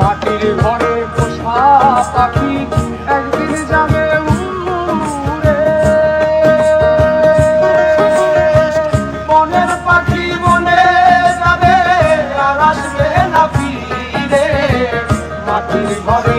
মাটির ঘরে পোষা পাখি একদিন যাবে উড়ে। মনের পাখি মনে যাবে আর আসবে না ফিরে। মাটির ঘরে